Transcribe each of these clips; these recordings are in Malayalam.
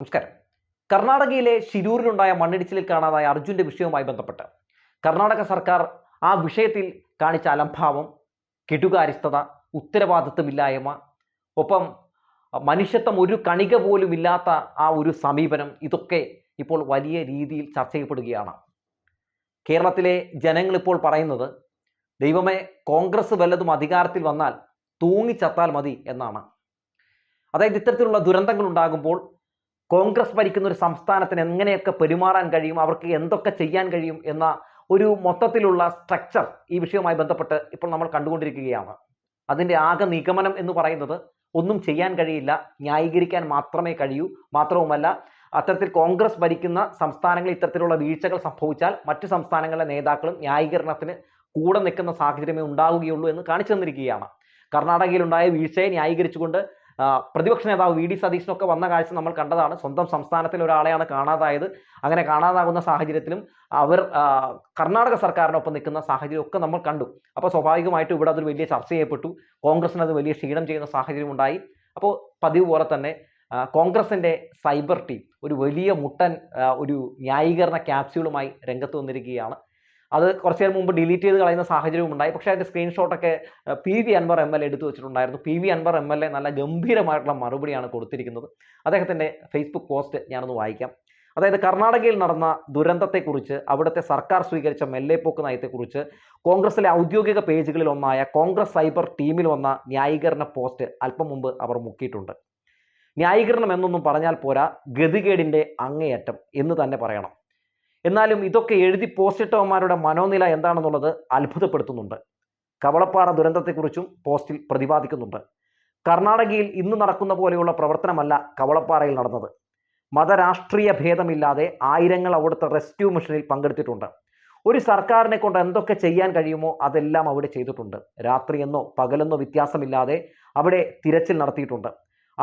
നമസ്കാരം. കർണാടകയിലെ ശിരൂരിലുണ്ടായ മണ്ണിടിച്ചിലിൽ കാണാതായ അർജുന്റെ വിഷയവുമായി ബന്ധപ്പെട്ട് കർണാടക സർക്കാർ ആ വിഷയത്തിൽ കാണിച്ച അലംഭാവം കെടുകാരിസ്ഥത ഉത്തരവാദിത്വമില്ലായ്മ ഒപ്പം മനുഷ്യത്വം ഒരു കണിക പോലും ഇല്ലാത്ത ആ ഒരു സമീപനം ഇതൊക്കെ ഇപ്പോൾ വലിയ രീതിയിൽ ചർച്ച ചെയ്യപ്പെടുകയാണ്. കേരളത്തിലെ ജനങ്ങൾ ഇപ്പോൾ പറയുന്നത് ദൈവമേ കോൺഗ്രസ് വല്ലതും അധികാരത്തിൽ വന്നാൽ തൂങ്ങിച്ചത്താൽ മതി എന്നാണ്. അതായത് ഇത്തരത്തിലുള്ള ദുരന്തങ്ങൾ ഉണ്ടാകുമ്പോൾ കോൺഗ്രസ് ഭരിക്കുന്ന ഒരു സംസ്ഥാനത്തിന് എങ്ങനെയൊക്കെ പെരുമാറാൻ കഴിയും അവർക്ക് എന്തൊക്കെ ചെയ്യാൻ കഴിയും എന്ന ഒരു മൊത്തത്തിലുള്ള സ്ട്രക്ചർ ഈ വിഷയവുമായി ബന്ധപ്പെട്ട് ഇപ്പോൾ നമ്മൾ കണ്ടുകൊണ്ടിരിക്കുകയാണ്. അതിന്റെ ആകെ നിഗമനം എന്ന് പറയുന്നത് ഒന്നും ചെയ്യാൻ കഴിയില്ല ന്യായീകരിക്കാൻ മാത്രമേ കഴിയൂ മാത്രവുമല്ല അത്തരത്തിൽ കോൺഗ്രസ് ഭരിക്കുന്ന സംസ്ഥാനങ്ങളിൽ ഇത്തരത്തിലുള്ള വീഴ്ചകൾ സംഭവിച്ചാൽ മറ്റു സംസ്ഥാനങ്ങളിലെ നേതാക്കളും ന്യായീകരണത്തിന് കൂടെ നിൽക്കുന്ന സാഹചര്യമേ ഉണ്ടാവുകയുള്ളൂ എന്ന് കാണിച്ചു തന്നിരിക്കുകയാണ്. കർണാടകയിലുണ്ടായ വീഴ്ചയെ ന്യായീകരിച്ചുകൊണ്ട് പ്രതിപക്ഷ നേതാവ് വി ഡി സതീശനൊക്കെ വന്ന കാഴ്ച നമ്മൾ കണ്ടതാണ്. സ്വന്തം സംസ്ഥാനത്തിൽ ഒരാളെയാണ് കാണാതായത്. അങ്ങനെ കാണാതാകുന്ന സാഹചര്യത്തിലും അവർ കർണാടക സർക്കാരിനൊപ്പം നിൽക്കുന്ന സാഹചര്യം ഒക്കെ നമ്മൾ കണ്ടു. അപ്പോൾ സ്വാഭാവികമായിട്ടും ഇവിടെ അതൊരു വലിയ ചർച്ച ചെയ്യപ്പെട്ടു. കോൺഗ്രസിന് അത് വലിയ ക്ഷീണം ചെയ്യുന്ന സാഹചര്യം ഉണ്ടായി അപ്പോൾ പതിവ് പോലെ തന്നെ കോൺഗ്രസിന്റെ സൈബർ ടീം ഒരു വലിയ മുട്ടൻ ഒരു ന്യായീകരണ ക്യാപ്സ്യൂളുമായി രംഗത്ത് വന്നിരിക്കുകയാണ്. അത് കുറച്ചു നേരം മുമ്പ് ഡിലീറ്റ് ചെയ്ത് കളയുന്ന സാഹചര്യവും ഉണ്ടായി. പക്ഷേ അതിന്റെ സ്ക്രീൻഷോട്ടൊക്കെ P V Anvar M L എടുത്തു വെച്ചിട്ടുണ്ടായിരുന്നു. P V Anvar M L A നല്ല ഗംഭീരമായിട്ടുള്ള മറുപടിയാണ് കൊടുത്തിരിക്കുന്നത്. അദ്ദേഹത്തിന്റെ ഫേസ്ബുക്ക് പോസ്റ്റ് ഞാനൊന്ന് വായിക്കാം. അതായത് കർണാടകയിൽ നടന്ന ദുരന്തത്തെക്കുറിച്ച് അവിടുത്തെ സർക്കാർ സ്വീകരിച്ച മെല്ലെപ്പോക്ക് നയത്തെക്കുറിച്ച് കോൺഗ്രസിലെ ഔദ്യോഗിക പേജുകളിൽ ഒന്നായ കോൺഗ്രസ് സൈബർ ടീമിൽ വന്ന ന്യായീകരണ പോസ്റ്റ് അല്പം മുമ്പ് അവർ മുക്കിയിട്ടുണ്ട്. ന്യായീകരണം എന്നൊന്നും പറഞ്ഞാൽ പോരാ ഗതികേടിന്റെ അങ്ങേയറ്റം എന്ന് തന്നെ പറയണം. എന്നാലും ഇതൊക്കെ എഴുതി പോസ്റ്റിട്ടവന്മാരുടെ മനോനില എന്താണെന്നുള്ളത് അത്ഭുതപ്പെടുത്തുന്നുണ്ട്. കവളപ്പാറ ദുരന്തത്തെക്കുറിച്ചും പോസ്റ്റിൽ പ്രതിപാദിക്കുന്നുണ്ട്. കർണാടകയിൽ ഇന്ന് നടക്കുന്ന പോലെയുള്ള പ്രവർത്തനമല്ല കവളപ്പാറയിൽ നടന്നത്. മതരാഷ്ട്രീയ ഭേദമില്ലാതെ ആയിരങ്ങൾ അവിടുത്തെ റെസ്ക്യൂ മിഷനിൽ പങ്കെടുത്തിട്ടുണ്ട്. ഒരു സർക്കാരിനെ കൊണ്ട് എന്തൊക്കെ ചെയ്യാൻ കഴിയുമോ അതെല്ലാം അവിടെ ചെയ്തിട്ടുണ്ട്. രാത്രിയെന്നോ പകലെന്നോ വ്യത്യാസമില്ലാതെ അവിടെ തിരച്ചിൽ നടത്തിയിട്ടുണ്ട്.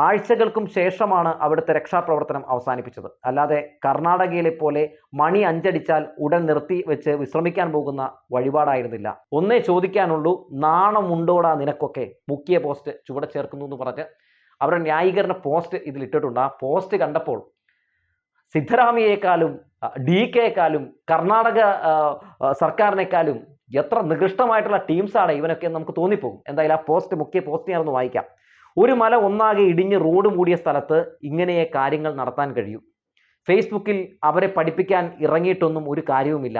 ആഴ്ചകൾക്കും ശേഷമാണ് അവിടുത്തെ രക്ഷാപ്രവർത്തനം അവസാനിപ്പിച്ചത്. അല്ലാതെ കർണാടകയിലെ പോലെ മണി അഞ്ചടിച്ചാൽ ഉടൻ നിർത്തി വെച്ച് വിശ്രമിക്കാൻ പോകുന്ന വഴിപാടായിരുന്നില്ല. ഒന്നേ ചോദിക്കാനുള്ളൂ നാണമുണ്ടോടാ നിനക്കൊക്കെ? മുക്കിയ പോസ്റ്റ് ചുവടെ ചേർക്കുന്നു എന്ന് പറഞ്ഞ് അവരുടെ ന്യായീകരണ പോസ്റ്റ് ഇതിൽ ഇട്ടിട്ടുണ്ട് ആ പോസ്റ്റ് കണ്ടപ്പോൾ സിദ്ധരാമയേക്കാളും ഡി കെക്കാളും കർണാടക സർക്കാരിനേക്കാളും എത്ര നികൃഷ്ടമായിട്ടുള്ള ടീംസാണ് ഇവനൊക്കെ നമുക്ക് തോന്നിപ്പോകും. എന്തായാലും ആ പോസ്റ്റ് മുഖ്യ പോസ്റ്റ് ഞാനൊന്ന് വായിക്കാം. ഒരു മല ഒന്നാകെ ഇടിഞ്ഞ് റോഡ് മൂടിയ സ്ഥലത്ത് ഇങ്ങനെയെ കാര്യങ്ങൾ നടത്താൻ കഴിയൂ. ഫേസ്ബുക്കിൽ അവരെ പഠിപ്പിക്കാൻ ഇറങ്ങിയിട്ടൊന്നും ഒരു കാര്യവുമില്ല.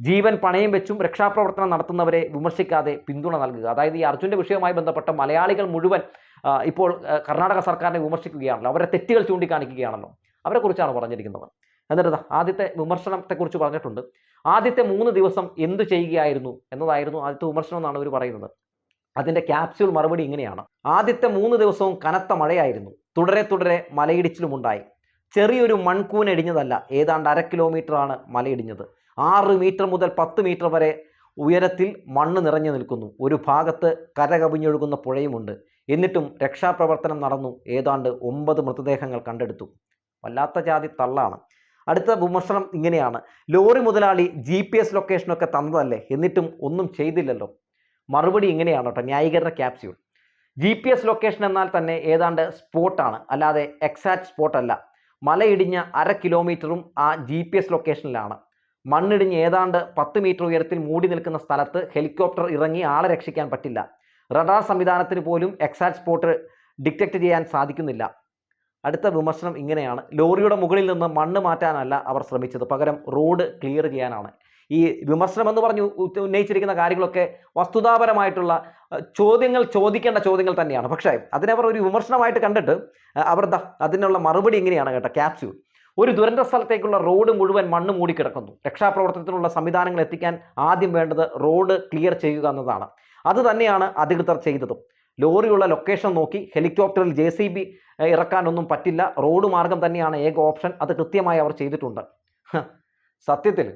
ജീവൻ പണയം വെച്ചും രക്ഷാപ്രവർത്തനം നടത്തുന്നവരെ വിമർശിക്കാതെ പിന്തുണ നൽകുക. അതായത് ഈ അർജുന്റെ വിഷയവുമായി ബന്ധപ്പെട്ട മലയാളികൾ മുഴുവൻ ഇപ്പോൾ കർണാടക സർക്കാരിനെ വിമർശിക്കുകയാണല്ലോ. അവരെ തെറ്റുകൾ ചൂണ്ടിക്കാണിക്കുകയാണല്ലോ. അവരെക്കുറിച്ചാണ് പറഞ്ഞിരിക്കുന്നത്. എന്നിട്ട് ആദ്യത്തെ വിമർശനത്തെക്കുറിച്ച് പറഞ്ഞിട്ടുണ്ട്. ആദ്യത്തെ മൂന്ന് ദിവസം എന്തു ചെയ്യുകയായിരുന്നു എന്നതായിരുന്നു ആദ്യത്തെ വിമർശനം എന്നാണ് ഇവർ പറയുന്നത്. അതിന്റെ ക്യാപ്സ്യൂൾ മറുപടി ഇങ്ങനെയാണ്. ആദ്യത്തെ മൂന്ന് ദിവസവും കനത്ത മഴയായിരുന്നു. തുടരെ തുടരെ മലയിടിച്ചിലും ഉണ്ടായി ചെറിയൊരു മൺകൂൻ എടിഞ്ഞതല്ല ഏതാണ്ട് അര കിലോമീറ്ററാണ് മലയിടിഞ്ഞത്. ആറ് മീറ്റർ മുതൽ പത്ത് മീറ്റർ വരെ ഉയരത്തിൽ മണ്ണ് നിറഞ്ഞു നിൽക്കുന്നു. ഒരു ഭാഗത്ത് കരകവിഞ്ഞൊഴുകുന്ന പുഴയുമുണ്ട്. എന്നിട്ടും രക്ഷാപ്രവർത്തനം നടന്നു. ഏതാണ്ട് ഒമ്പത് മൃതദേഹങ്ങൾ കണ്ടെടുത്തു. വല്ലാത്ത ജാതി തള്ളാണ്. അടുത്ത വിമർശനം ഇങ്ങനെയാണ്. ലോറി മുതലാളി ജി പി എസ് ലൊക്കേഷനൊക്കെ തന്നതല്ലേ? എന്നിട്ടും ഒന്നും ചെയ്തില്ലല്ലോ. മറുപടി ഇങ്ങനെയാണ് കേട്ടോ ന്യായീകരണ capsule G P S location എന്നാൽ തന്നെ ഏതാണ്ട് സ്പോട്ടാണ് അല്ലാതെ എക്സാക്ട് സ്പോട്ട് അല്ല. മലയിടിഞ്ഞ അര കിലോമീറ്ററും ആ ജി പി എസ് ലൊക്കേഷനിലാണ് മണ്ണിടിഞ്ഞ് ഏതാണ്ട് പത്ത് മീറ്റർ ഉയരത്തിൽ മൂടി നിൽക്കുന്ന സ്ഥലത്ത് ഹെലികോപ്റ്റർ ഇറങ്ങി ആളെ രക്ഷിക്കാൻ പറ്റില്ല. റഡാർ സംവിധാനത്തിന് പോലും എക്സാക്ട് സ്പോട്ട് ഡിറ്റക്ട് ചെയ്യാൻ സാധിക്കുന്നില്ല. അടുത്ത വിമർശനം ഇങ്ങനെയാണ്. ലോറിയുടെ മുകളിൽ നിന്ന് മണ്ണ് മാറ്റാനല്ല അവർ ശ്രമിച്ചത്. പകരം റോഡ് ക്ലിയർ ചെയ്യാനാണ്. ഈ വിമർശനം എന്ന് പറഞ്ഞു ഉന്നയിച്ചിരിക്കുന്ന കാര്യങ്ങളൊക്കെ വസ്തുതാപരമായിട്ടുള്ള ചോദ്യങ്ങൾ ചോദിക്കേണ്ട ചോദ്യങ്ങൾ തന്നെയാണ്. പക്ഷേ അതിനവർ ഒരു വിമർശനമായിട്ട് കണ്ടിട്ട് അവർ അതിനുള്ള മറുപടി ഇങ്ങനെയാണ് കേട്ടോ ക്യാപ്സ്യൂൾ. ഒരു ദുരന്ത സ്ഥലത്തേക്കുള്ള റോഡ് മുഴുവൻ മണ്ണ് മൂടിക്കിടക്കുന്നു. രക്ഷാപ്രവർത്തനത്തിനുള്ള സംവിധാനങ്ങൾ എത്തിക്കാൻ ആദ്യം വേണ്ടത് റോഡ് ക്ലിയർ ചെയ്യുക എന്നതാണ്. അത് തന്നെയാണ് അധികൃതർ ചെയ്തതും. ലോറിയുള്ള ലൊക്കേഷൻ നോക്കി ഹെലികോപ്റ്ററിൽ ജെ സി ബി ഇറക്കാനൊന്നും പറ്റില്ല. റോഡ് മാർഗം തന്നെയാണ് ഏക ഓപ്ഷൻ. അത് കൃത്യമായി അവർ ചെയ്തിട്ടുണ്ട്. സത്യത്തിൽ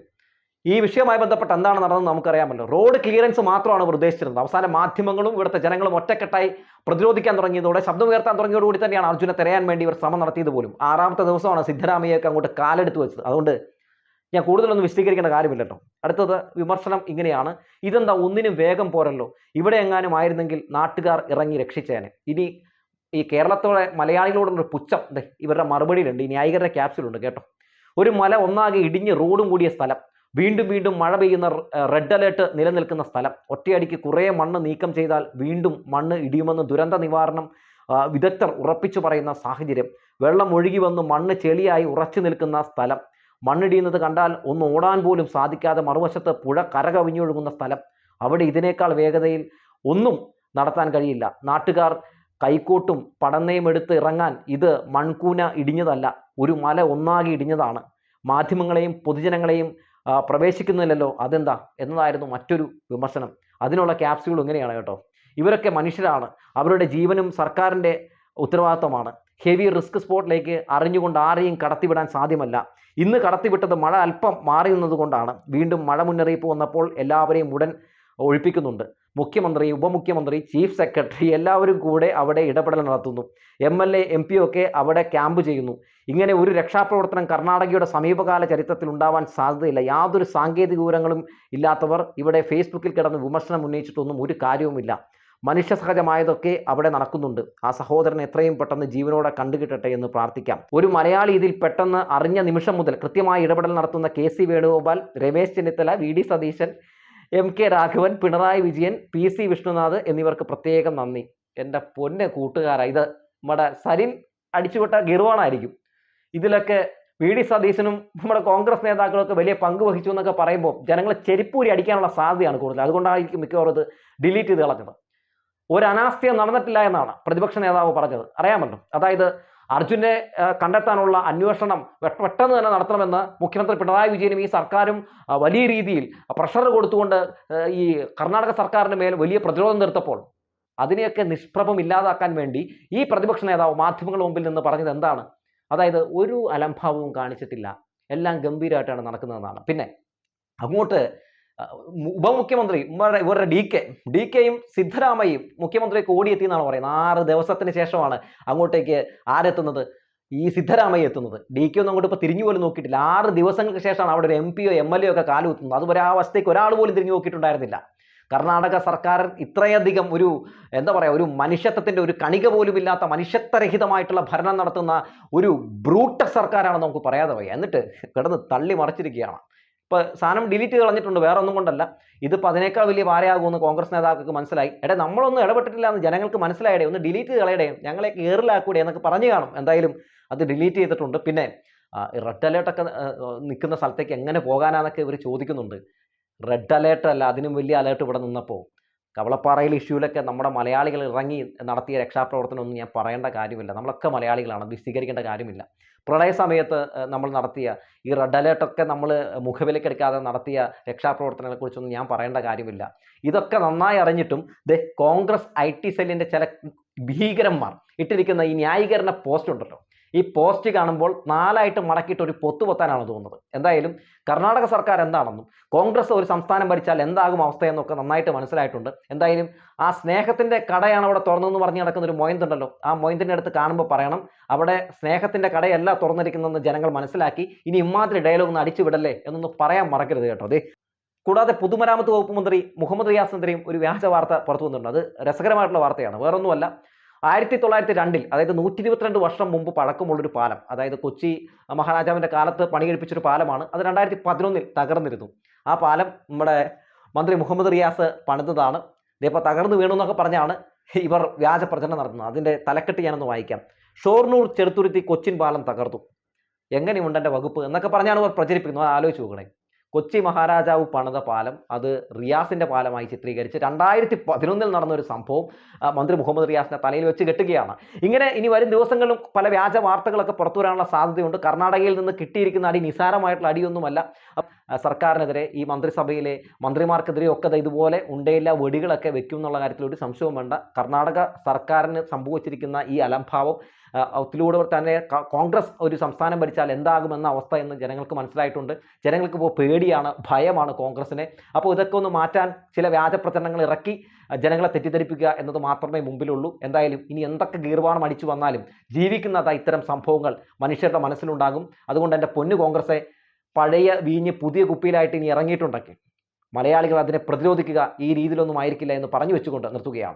ഈ വിഷയവുമായി ബന്ധപ്പെട്ട് എന്താണ് നടന്നത് നമുക്കറിയാമല്ലോ. റോഡ് ക്ലിയറൻസ് മാത്രമാണ് അവർ ഉദ്ദേശിച്ചിരുന്നത്. അവസാന മാധ്യമങ്ങളും ഇവിടുത്തെ ജനങ്ങളും ഒറ്റക്കെട്ടായി പ്രതിരോധിക്കാൻ തുടങ്ങിയതോടെ ശബ്ദം ഉയർത്താൻ തുടങ്ങിയതോടുകൂടി തന്നെയാണ് അർജുനെ തിരയാൻ വേണ്ടി ഇവർ ശ്രമം നടത്തിയത് പോലും. ആറാമത്തെ ദിവസമാണ് സിദ്ധരാമയ്യൊക്കെ അങ്ങോട്ട് കാലെടുത്ത് വെച്ചത്. അതുകൊണ്ട് ഞാൻ കൂടുതലൊന്നും വിശദീകരിക്കേണ്ട കാര്യമില്ലല്ലോ അടുത്തത് വിമർശനം ഇങ്ങനെയാണ്. ഇതെന്താ ഒന്നിനും വേഗം പോരല്ലോ. ഇവിടെ എങ്ങാനും ആയിരുന്നെങ്കിൽ നാട്ടുകാർ ഇറങ്ങി രക്ഷിച്ചേനെ. ഇനി ഈ കേരളത്തോടെ മലയാളികളോടുള്ള പുച്ഛം ഇവരുടെ മറുപടിയിലുണ്ട്. ഈ ന്യായീകരണ ക്യാപ്സിലുണ്ട് കേട്ടോ. ഒരു മല ഒന്നാകെ ഇടിഞ്ഞ് റോഡും കൂടിയ സ്ഥലം. വീണ്ടും വീണ്ടും മഴ പെയ്യുന്ന റെഡ് അലേർട്ട് നിലനിൽക്കുന്ന സ്ഥലം. ഒറ്റയടിക്ക് കുറേ മണ്ണ് നീക്കം ചെയ്താൽ വീണ്ടും മണ്ണ് ഇടിയുമെന്ന് ദുരന്ത നിവാരണം വിദഗ്ധർ ഉറപ്പിച്ചു പറയുന്ന സാഹചര്യം. വെള്ളം ഒഴുകി വന്ന് മണ്ണ് ചെളിയായി ഉറച്ചു നിൽക്കുന്ന സ്ഥലം. മണ്ണിടിയുന്നത് കണ്ടാൽ ഒന്ന് ഓടാൻ പോലും സാധിക്കാതെ മറുവശത്ത് പുഴ കരകവിഞ്ഞൊഴുകുന്ന സ്ഥലം. അവിടെ ഇതിനേക്കാൾ വേഗതയിൽ ഒന്നും നടത്താൻ കഴിയില്ല. നാട്ടുകാർ കൈക്കോട്ടും പടന്നയും എടുത്ത് ഇറങ്ങാൻ ഇത് മൺകൂന ഇടിഞ്ഞതല്ല ഒരു മല ഒന്നാകെ ഇടിഞ്ഞതാണ്. മാധ്യമങ്ങളെയും പൊതുജനങ്ങളെയും പ്രവേശിക്കുന്നില്ലല്ലോ അതെന്താ? എന്നതായിരുന്നു മറ്റൊരു വിമർശനം. അതിനുള്ള ക്യാപ്സ്യൂൾ ഇങ്ങനെയാണ് കേട്ടോ. ഇവരൊക്കെ മനുഷ്യരാണ്. അവരുടെ ജീവനും സർക്കാരിന്റെ ഉത്തരവാദിത്തമാണ് ഹെവി റിസ്ക് സ്പോട്ടിലേക്ക് അറിഞ്ഞുകൊണ്ട് ആരെയും കടത്തിവിടാൻ സാധ്യമല്ല. ഇന്ന് കടത്തിവിട്ടത് മഴ അല്പം മാറി നിന്നതുകൊണ്ടാണ് വീണ്ടും മഴ മുന്നറിയിപ്പ് വന്നപ്പോൾ എല്ലാവരെയും ഉടൻ ഒഴിപ്പിക്കുന്നുണ്ട്. മുഖ്യമന്ത്രി ഉപമുഖ്യമന്ത്രി ചീഫ് സെക്രട്ടറി എല്ലാവരും കൂടെ അവിടെ ഇടപെടൽ നടത്തുന്നു. M L A M P ഒക്കെ അവിടെ ക്യാമ്പ് ചെയ്യുന്നു. ഇങ്ങനെ ഒരു രക്ഷാപ്രവർത്തനം കർണാടകയുടെ സമീപകാല ചരിത്രത്തിൽ ഉണ്ടാവാൻ സാധ്യതയില്ല. യാതൊരു സാങ്കേതിക വിവരങ്ങളും ഇല്ലാത്തവർ ഇവിടെ ഫേസ്ബുക്കിൽ കിടന്ന് വിമർശനം ഉന്നയിച്ചിട്ടൊന്നും ഒരു കാര്യവുമില്ല. മനുഷ്യ സഹജമായതൊക്കെ അവിടെ നടക്കുന്നുണ്ട്. ആ സഹോദരൻ എത്രയും പെട്ടെന്ന് ജീവനോടെ കണ്ടുകിട്ടട്ടെ എന്ന് പ്രാർത്ഥിക്കാം. ഒരു മലയാളി ഇതിൽ പെട്ടെന്ന് അറിഞ്ഞ നിമിഷം മുതൽ കൃത്യമായി ഇടപെടൽ നടത്തുന്ന K C Venugopal Ramesh Chennithala V D Satheesan M K Raghavan Pinarayi Vijayan P C Vishnunath എന്നിവർക്ക് പ്രത്യേകം നന്ദി. എന്റെ പൊന്നെ കൂട്ടുകാരാ ഇത് നമ്മുടെ സരിൻ അടിച്ചുവിട്ട ഗിർവാണായിരിക്കും. ഇതിലൊക്കെ വി ഡി സതീശനും നമ്മുടെ കോൺഗ്രസ് നേതാക്കളൊക്കെ വലിയ പങ്ക് വഹിച്ചു എന്നൊക്കെ പറയുമ്പോൾ ജനങ്ങളെ ചെരിപ്പൂരി അടിക്കാനുള്ള സാധ്യതയാണ് കൂടുതൽ. അതുകൊണ്ടായിരിക്കും മിക്കവാറും ഇത് ഡിലീറ്റ് ചെയ്ത് കളഞ്ഞത്. ഒരു അനാസ്ഥയും നടന്നിട്ടില്ല എന്നാണ് പ്രതിപക്ഷ നേതാവ് പറഞ്ഞത്. അറിയാമല്ലോ? അതായത് അർജുനെ കണ്ടെത്താനുള്ള അന്വേഷണം പെട്ടെന്ന് തന്നെ നടത്തണമെന്ന് മുഖ്യമന്ത്രി പിണറായി വിജയനും ഈ സർക്കാരും വലിയ രീതിയിൽ പ്രഷർ കൊടുത്തുകൊണ്ട് ഈ കർണാടക സർക്കാരിന് മേൽ വലിയ പ്രതിരോധം നിർത്തപ്പോൾ അതിനെയൊക്കെ നിഷ്പ്രഭം ഇല്ലാതാക്കാൻ വേണ്ടി ഈ പ്രതിപക്ഷ നേതാവ് മാധ്യമങ്ങളുടെ മുമ്പിൽ നിന്ന് പറഞ്ഞത് എന്താണ്? അതായത് ഒരു അലംഭാവവും കാണിച്ചിട്ടില്ല. എല്ലാം ഗംഭീരമായിട്ടാണ് നടക്കുന്നതെന്നാണ്. പിന്നെ അങ്ങോട്ട് ഉപമുഖ്യമന്ത്രി ഇവരുടെ ഡി കെ ഡി കെയും സിദ്ധരാമയ്യയും മുഖ്യമന്ത്രിക്ക് എന്നാണ് പറയുന്നത്. ആറ് ദിവസത്തിന് ശേഷമാണ് അങ്ങോട്ടേക്ക് ആരെത്തുന്നത്? ഈ സിദ്ധരാമയ്യ എത്തുന്നത്. ഡി കെ ഒന്നും അങ്ങോട്ട് ഇപ്പോൾ തിരിഞ്ഞു പോലും നോക്കിയിട്ടില്ല. ആറ് ദിവസങ്ങൾക്ക് ശേഷമാണ് അവിടെ ഒരു എം പിയോ എം എൽ എ ഒക്കെ കാലുകുത്തുന്നത് അതുവരെ ആ അവസ്ഥയ്ക്ക് ഒരാൾ പോലും തിരിഞ്ഞു നോക്കിയിട്ടുണ്ടായിരുന്നില്ല. കർണാടക സർക്കാർ ഇത്രയധികം ഒരു എന്താ പറയുക ഒരു മനുഷ്യത്വത്തിന്റെ ഒരു കണിക പോലും ഇല്ലാത്ത മനുഷ്യത്വരഹിതമായിട്ടുള്ള ഭരണം നടത്തുന്ന ഒരു ബ്രൂട്ട സർക്കാരാണെന്ന് നമുക്ക് പറയാതെ വയ്യ. എന്നിട്ട് കിടന്ന് തള്ളി മറിച്ചിരിക്കുകയാണ്. ഇപ്പോൾ സാധനം ഡിലീറ്റ് കളഞ്ഞിട്ടുണ്ട് വേറെ ഒന്നും കൊണ്ടല്ല. ഇതിപ്പോൾ അതിനേക്കാൾ വലിയ പാരയാകുമെന്ന് കോൺഗ്രസ് നേതാക്കൾക്ക് മനസ്സിലായി. എടേ നമ്മളൊന്നും ഇടപെട്ടിട്ടില്ല എന്ന് ജനങ്ങൾക്ക് മനസ്സിലായടേ ഒന്ന് ഡിലീറ്റ് കളയടേ ഞങ്ങളെ കയറിലാക്കൂടെ എന്നൊക്കെ പറഞ്ഞു കാണും. എന്തായാലും അത് ഡിലീറ്റ് ചെയ്തിട്ടുണ്ട്. പിന്നെ റെഡ് അലേർട്ടൊക്കെ നിൽക്കുന്ന സ്ഥലത്തേക്ക് എങ്ങനെ പോകാനാന്നൊക്കെ ഇവർ ചോദിക്കുന്നുണ്ട്. റെഡ് അലേർട്ട് അല്ല അതിനും വലിയ അലേർട്ട് ഇവിടെ നിന്നപ്പോൾ കവളപ്പാറയിൽ ഇഷ്യൂലൊക്കെ നമ്മുടെ മലയാളികൾ ഇറങ്ങി നടത്തിയ രക്ഷാപ്രവർത്തനമൊന്നും ഞാൻ പറയേണ്ട കാര്യമില്ല. നമ്മളൊക്കെ മലയാളികളാണ് വിശദീകരിക്കേണ്ട കാര്യമില്ല. പ്രളയ സമയത്ത് നമ്മൾ നടത്തിയ ഈ റെഡ് അലേർട്ടൊക്കെ നമ്മൾ മുഖവിലക്കെടുക്കാതെ നടത്തിയ രക്ഷാപ്രവർത്തനങ്ങളെക്കുറിച്ചൊന്നും ഞാൻ പറയേണ്ട കാര്യമില്ല. ഇതൊക്കെ നന്നായി അറിഞ്ഞിട്ടും ദേ കോൺഗ്രസ് ഐ ടി സെല്ലിന്റെ ചില ഭീകരന്മാർ ഇട്ടിരിക്കുന്ന ഈ ന്യായീകരണ പോസ്റ്റ് ഉണ്ടല്ലോ. ഈ പോസ്റ്റ് കാണുമ്പോൾ നാലായിട്ട് മടക്കിയിട്ട് ഒരു പൊത്തു പൊത്താനാണ് തോന്നുന്നത്. എന്തായാലും കർണാടക സർക്കാർ എന്താണെന്നും കോൺഗ്രസ് ഒരു സംസ്ഥാനം ഭരിച്ചാൽ എന്താകും അവസ്ഥയെന്നൊക്കെ നന്നായിട്ട് മനസ്സിലായിട്ടുണ്ട്. എന്തായാലും ആ സ്നേഹത്തിന്റെ കടയാണ് അവിടെ തുറന്നെന്ന് പറഞ്ഞ് നടക്കുന്ന ഒരു മൊയന്തുണ്ടല്ലോ ആ മൊയന്തിന്റെ അടുത്ത് കാണുമ്പോൾ പറയണം അവിടെ സ്നേഹത്തിന്റെ കടയല്ല തുറന്നിരിക്കുന്നതെന്ന് ജനങ്ങൾ മനസ്സിലാക്കി ഇനി ഇമാതിരി ഡയലോഗ് ഒന്ന് അടിച്ചു വിടല്ലേ എന്നൊന്ന് പറയാൻ മറക്കരുത് കേട്ടോ. അതെ കൂടാതെ പൊതുമരാമത്ത് വകുപ്പ് മന്ത്രി മുഹമ്മദ് റിയാസ് മന്ത്രിയും ഒരു വ്യാജ വാർത്ത പുറത്തു വന്നിട്ടുണ്ട്. അത് രസകരമായിട്ടുള്ള വാർത്തയാണ്. വേറൊന്നുമല്ല ആയിരത്തി തൊള്ളായിരത്തി രണ്ടിൽ അതായത് നൂറ്റി ഇരുപത്തിരണ്ട് വർഷം മുമ്പ് പഴക്കമുള്ളൊരു പാലം അതായത് കൊച്ചി മഹാരാജാവിന്റെ കാലത്ത് പണികഴിപ്പിച്ചൊരു പാലമാണ് അത് രണ്ടായിരത്തി പതിനൊന്നിൽ തകർന്നിരുന്നു. ആ പാലം നമ്മുടെ മന്ത്രി മുഹമ്മദ് റിയാസ് പണിതതാണ്. ഇതിപ്പോൾ തകർന്നു വീണു എന്നൊക്കെ പറഞ്ഞാണ് ഇവർ വ്യാജ പ്രചരണം നടത്തുന്നത്. അതിന്റെ തലക്കെട്ട് ഞാനൊന്ന് വായിക്കാം. ഷോർണൂർ ചെറുത്തുരുത്തി കൊച്ചിൻ പാലം തകർത്തു. എങ്ങനെയുണ്ട് എന്റെ വകുപ്പ് എന്നൊക്കെ പറഞ്ഞാണ് ഇവർ പ്രചരിപ്പിക്കുന്നത്. ആലോചിച്ച് നോക്കണേ. കൊച്ചി മഹാരാജാവ് പണിത പാലം അത് റിയാസിന്റെ പാലമായി ചിത്രീകരിച്ച് രണ്ടായിരത്തി പതിനൊന്നിൽ നടന്ന ഒരു സംഭവം മന്ത്രി മുഹമ്മദ് റിയാസിന്റെ തലയിൽ വെച്ച് കെട്ടുകയാണ്. ഇങ്ങനെ ഇനി വരും ദിവസങ്ങളിലും പല വ്യാജ വാർത്തകളൊക്കെ പുറത്തു വരാനുള്ള സാധ്യതയുണ്ട്. കർണാടകയിൽ നിന്ന് കിട്ടിയിരിക്കുന്ന അടി നിസാരമായിട്ടുള്ള അടിയൊന്നുമല്ല. സർക്കാരിനെതിരെ ഈ മന്ത്രിസഭയിലെ മന്ത്രിമാർക്കെതിരെ ഒക്കെ ഇതുപോലെ ഉണ്ടയില്ല വെടികളൊക്കെ വെക്കും എന്നുള്ള കാര്യത്തിൽ ഒരു സംശയവും വേണ്ട. കർണാടക സർക്കാരിന് സംഭവിച്ചിരിക്കുന്ന ഈ അലംഭാവം ആ, തന്നെ കോൺഗ്രസ് ഒരു സംസ്ഥാനം ഭരിച്ചാൽ എന്താകുമെന്ന അവസ്ഥ എന്ന് ജനങ്ങൾക്ക് മനസ്സിലായിട്ടുണ്ട്. ജനങ്ങൾക്ക് ഇപ്പോൾ പേടിയാണ് ഭയമാണ് കോൺഗ്രസിനെ അപ്പോൾ ഇതൊക്കെ ഒന്ന് മാറ്റാൻ ചില വ്യാജ പ്രചരണങ്ങൾ ഇറക്കി ജനങ്ങളെ തെറ്റിദ്ധരിപ്പിക്കുക എന്നത് മാത്രമേ മുമ്പിലുള്ളൂ. എന്തായാലും ഇനി എന്തൊക്കെ ഗീർവാണം അടിച്ചു വന്നാലും ജീവിക്കുന്നതാ ഇത്തരം സംഭവങ്ങൾ മനുഷ്യരുടെ മനസ്സിലുണ്ടാകും. അതുകൊണ്ട് എന്റെ പൊന്നു കോൺഗ്രസെ പഴയ വീഞ്ഞ് പുതിയ കുപ്പിയിലായിട്ട് ഇനി ഇറങ്ങിയിട്ടുണ്ടെങ്കിൽ മലയാളികൾ അതിനെ പ്രതിരോധിക്കുക ഈ രീതിയിലൊന്നും ആയിരിക്കില്ല എന്ന് പറഞ്ഞു വെച്ചുകൊണ്ട് നിർത്തുകയാണ്.